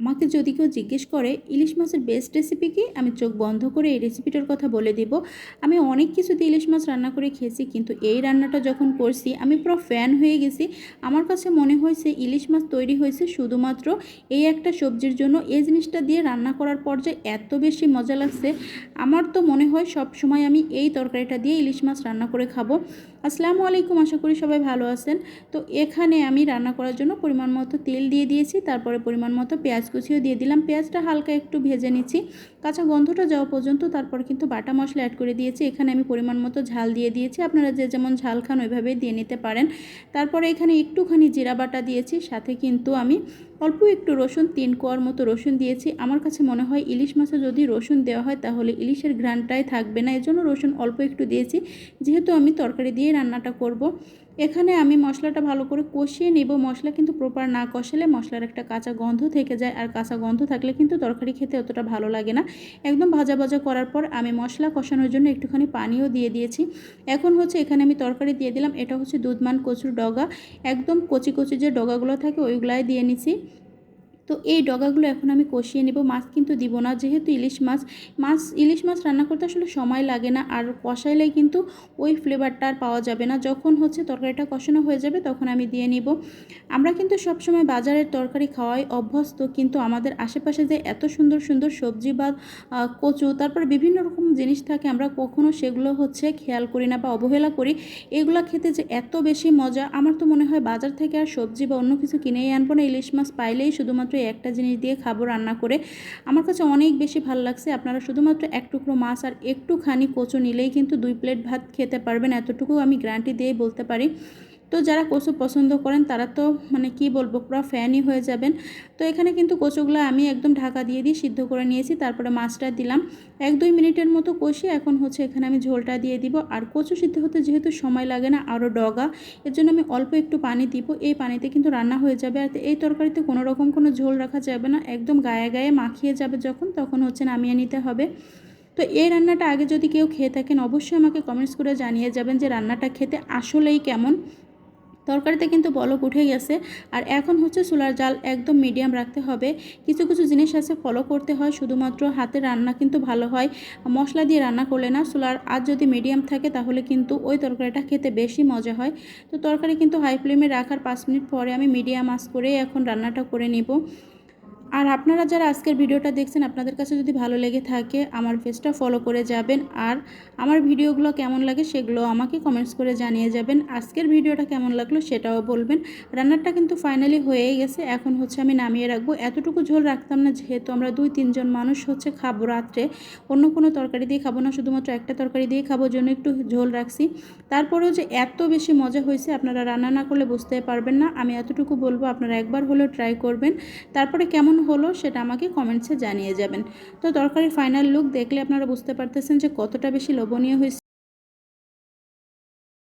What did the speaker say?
আমাকে যদি কেউ জিজ্ঞেস করে, ইলিশ মাছের বেস্ট রেসিপি কি? আমি চোখ বন্ধ করে এই রেসিপিটার কথা বলে দিব। আমি অনেক কিছুতে ইলিশ মাছ রান্না করে খেয়েছি, কিন্তু এই রান্নাটা যখন করছি, আমি পুরো ফ্যান হয়ে গেছি। আমার কাছে মনে হয়েছে ইলিশ মাছ তৈরি হয়েছে শুধুমাত্র এই একটা সবজির জন্য। এই জিনিসটা দিয়ে রান্না করার পর যে এত বেশি মজা লাগছে, আমার তো মনে হয় সব সময় আমি এই তরকারিটা দিয়ে ইলিশ মাছ রান্না করে খাব। আসসালামু আলাইকুম, আশা করি সবাই ভালো আছেন। তো এখানে আমি রান্না করার জন্য পরিমাণ মতো তেল দিয়ে দিয়েছি, তারপরে পরিমাণ মতো পেঁয়াজ কুচিও দিয়ে দিলাম। পেঁয়াজটা হালকা একটু ভেজে নিচ্ছি। কাঁচা গন্ধটা যাওয়া পর্যন্ত তারপর কিন্তু বাটা মশলা অ্যাড করে দিয়েছি। এখানে আমি পরিমাণ মতো ঝাল দিয়ে দিয়েছি। আপনারা যে যেমন ঝাল খান ওইভাবে দিয়ে নিতে পারেন। তারপরে এখানে একটুখানি জিরা বাটা দিয়েছি। সাথে কিন্তু আমি অল্প একটু রসুন, তিন কোয়ার মতো রসুন দিয়েছি আমার কাছে মনে হয় ইলিশ মাছে যদি রসুন দেওয়া হয় তাহলে ইলিশের ঘ্রানটাই থাকবে না এজন্য রসুন অল্প একটু দিয়েছি যেহেতু আমি তরকারি দিয়ে রান্নাটা করব। এখানে আমি মশলাটা ভালো করে কষিয়ে নেব। মশলা কিন্তু প্রপার না কষালে মশলার একটা কাঁচা গন্ধ থেকে যায় আর কাঁচা গন্ধ থাকলে কিন্তু তরকারি খেতে অতটা ভালো লাগে না। একদম ভাজা ভাজা করার পর আমি মশলা কষানোর জন্য একটুখানি পানিও দিয়ে দিয়েছি। এখন হচ্ছে এখানে আমি তরকারি দিয়ে দিলাম। এটা হচ্ছে দুধমান কচুর ডগা। একদম কচি কচি যে ডগাগুলো থাকে ওইগুলাই দিয়ে নিছি। তো এই ডগাগুলো এখন আমি কষিয়ে নেব। মাছ কিন্তু দিব না, যেহেতু ইলিশ মাছ। মাছ, ইলিশ মাছ রান্না করতে আসলে সময় লাগে না, আর কষাইলেই কিন্তু ওই ফ্লেভারটা আর পাওয়া যাবে না। যখন হচ্ছে তরকারিটা কষানো হয়ে যাবে, তখন আমি দিয়ে নিব। আমরা কিন্তু সবসময় বাজারের তরকারি খাওয়াই অভ্যস্ত, কিন্তু আমাদের আশেপাশে যে এত সুন্দর সুন্দর সবজি বা কচু, তারপরে বিভিন্ন রকম জিনিস থাকে, আমরা কখনো সেগুলো হচ্ছে খেয়াল করি না বা অবহেলা করি। এগুলো খেতে যে এত বেশি মজা, আমার তো মনে হয় বাজার থেকে আর সবজি বা অন্য কিছু কিনেই আনব না। ইলিশ মাছ পাইলেই শুধুমাত্র একটা জিনিস দিয়ে খাব রান্না করে। আমার কাছে অনেক বেশি ভালো লাগছে। আপনারা শুধুমাত্র এক টুকরো মাছ আর একটুখানি কচু নিলেই কিন্তু দুই প্লেট ভাত খেতে পারবেন। এতটুকু আমি গ্যারান্টি দিয়েই বলতে পারি। তো যারা কচু পছন্দ করেন, তারা তো মানে কি বলব, পুরো ফ্যানই হয়ে যাবেন। তো এখানে কিন্তু কচুগুলো আমি একদম ঢাকা দিয়ে দিয়ে সিদ্ধ করে নিয়েছি, তারপরে মাছটা দিলাম। এক দুই মিনিটের মতো কষি এখন হচ্ছে এখানে আমি ঝোলটা দিয়ে দিব। আর কচু সিদ্ধ হতে যেহেতু সময় লাগে না আরও ডগা এর জন্য আমি অল্প একটু পানি দিব। এই পানিতে কিন্তু রান্না হয়ে যাবে। আর এই তরকারিতে কোনো রকম কোনো ঝোল রাখা যাবে না, একদম গায়ে গায়ে মাখিয়ে যাবে যখন, তখন হচ্ছে নামিয়ে নিতে হবে। তো এই রান্নাটা আগে যদি কেউ খেয়ে থাকেন, অবশ্যই আমাকে কমেন্টস করে জানিয়ে যাবেন যে রান্নাটা খেতে আসলেই কেমন। তরকারিতে কিন্তু বলক উঠে গেছে। আর এখন হচ্ছে চুলার জাল একদম মিডিয়াম রাখতে হবে। কিছু কিছু জিনিস আছে ফলো করতে হয়। শুধুমাত্র হাতে রান্না কিন্তু ভালো হয়। মশলা দিয়ে রান্না করলে না চুলার আজ যদি মিডিয়াম থাকে তাহলে কিন্তু ওই তরকারিটা খেতে বেশি মজা হয়। তো তরকারি কিন্তু হাই ফ্লেমে রাখার পাঁচ মিনিট পরে আমি মিডিয়াম আস করে এখন রান্নাটা করে নিব। আর আপনারা যারা আজকের ভিডিওটা দেখছেন, আপনাদের কাছে যদি ভালো লেগে থাকে, আমার ফেসটা ফলো করে যাবেন। আর আমার ভিডিওগুলো কেমন লাগে সেগুলো আমাকে কমেন্টস করে জানিয়ে যাবেন। আজকের ভিডিওটা কেমন লাগল সেটাও বলবেন। রান্নাটা কিন্তু ফাইনালি হয়েই গেছে। এখন হচ্ছে আমি নামিয়ে রাখব। এতটুকু ঝোল রাখতাম না, যেহেতু আমরা দুই, তিনজন মানুষ হচ্ছে খাব রাত্রে। অন্য কোনো তরকারি দিয়ে খাব না, শুধুমাত্র একটা তরকারি দিয়ে খাব জন্য একটু ঝোল রাখছি। তারপরেও যে এত বেশি মজা হয়েছে, আপনারা রান্না না করলে বুঝতে পারবেন না। আমি এতটুকু বলব, আপনারা একবার হলেও ট্রাই করবেন। তারপরে কেমন হলো সেটা আমাকে কমেন্টসে জানিয়ে যাবেন। তো তরকারির ফাইনাল লুক দেখলে আপনারা বুঝতে পারতেছেন যে কতটা বেশি লোভনীয় হয়েছে।